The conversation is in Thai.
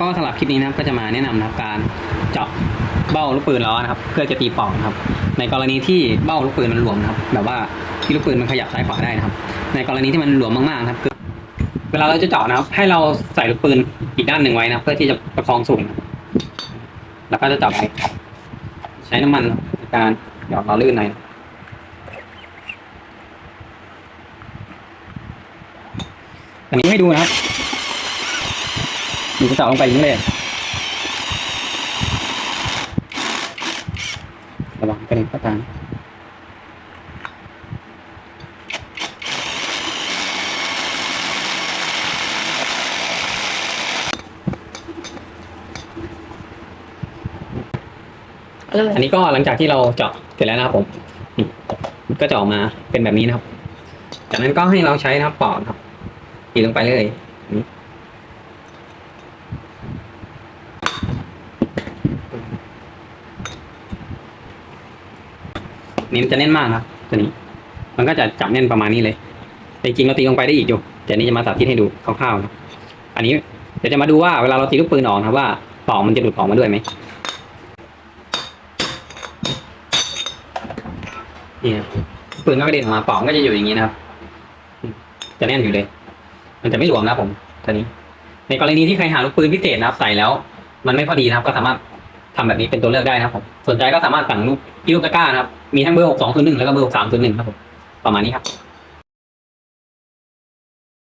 ก็สำหรับคลิปนี้นะครับก็จะมาแนะนำนะครับการเจาะเบ้าลูกปืนล้อนะครับ เพื่อจะตีปองนะครับ ในกรณีที่เบ้าลูกปืนมันหลวมนะครับ แบบว่าที่ลูกปืนมันขยับซ้ายขวาได้นะครับ ในกรณีที่มันหลวมมากๆนะครับคือเวลาเราจะเจาะนะครับ ให้เราใส่ลูกปืนอีกด้านหนึ่งไว้นะเพื่อที่จะประคองสูงนแล้วก็จะเจาะไปใช้น้ำมันในการหยอดล้อลื่นในอยอันนี้ให้ดูนะครับ ดูจะเจาะลงไปอย่างนี้เลยระวังกระเด็นเข้าตานะอันนี้ก็หลังจากที่เราเจาะเสร็จแล้วนะครับผมนี่ก็จะออกมาเป็นแบบนี้นะครับ จากนั้นก็ให้เราใช้นะครับปอกครับตีลงไปเลย นี่นี่มันจะแน่นมากนะครับตัวนี้ มันก็จะจับแน่นประมาณนี้เลยแต่จริงเราตีลงไปได้อีกอยู่แต่นนี้จะมาสาธิตให้ดูคร่าวๆนะอันนี้เดี๋ยวจะมาดูว่าเวลาเราตีลูกปืนออกนะครับว่าปอกมันจะหลุดออกมาด้วยไหมนี่ครับปืนก็กระเด็นออกมาปอกก็จะอยู่อย่างนี้นะครับ จะแน่นอยู่เลย มันจะไม่หลวมนะผมตัวนี้ ในกรณีที่ใครหาลูกปืนพิเศษนะครับใส่แล้ว มันไม่พอดีนะครับ ก็สามารถ ทำแบบนี้เป็นตัวเลือกได้นะครับผมสนใจก็สามารถสั่งรูปที่ลูกตะกร้านะครับมีทั้งเบอร์หกสองศูนย์หนึ่งแล้วก็เบอร์หกสามศูนย์หนึ่งครับผมประมาณนี้ครับ